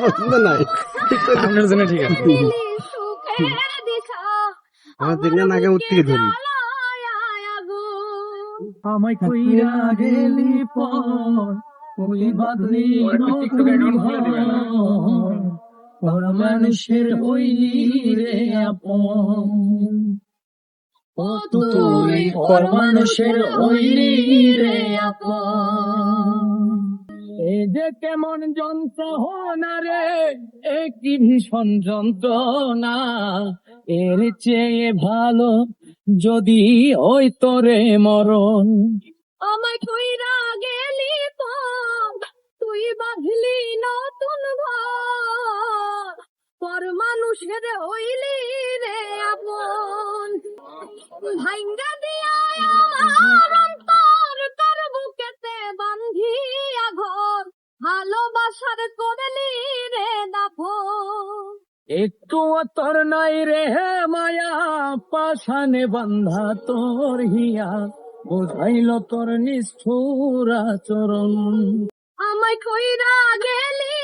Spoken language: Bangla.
পছন্দ নয়। আপনার জন্য ঠিক আছে। দিলি সুখের দিশা আমার তিনটা নাকে উঠ ধরি আমায় কইরা গেলি পর ওই বাদলি টিকটক অ্যাকাউন্ট খুলে দিবেন। পর মানুষের হইলি রে আপন। ও তুই পর মানুষের হইলি রে আপন। যে কেমন যন্ত্রণা রে, একটি ভীষণ যন্ত্রণা। এর চেয়ে ভালো যদি ওই তোরে মরণ। আমায় কইরা গেলি তুই বাঁধলি নতুন ঘর। পর মানুষের হইলি রে আপন। ভাঙ্গা দিয়া আমার ভালোবাসার করলি রে দাফন একটু তোর নাই রে মায়া পাশানে বান্ধা তোর হিয়া। বুঝাইল তোর নিষ্ঠুর আচরণ। আমায় কইরা গেলি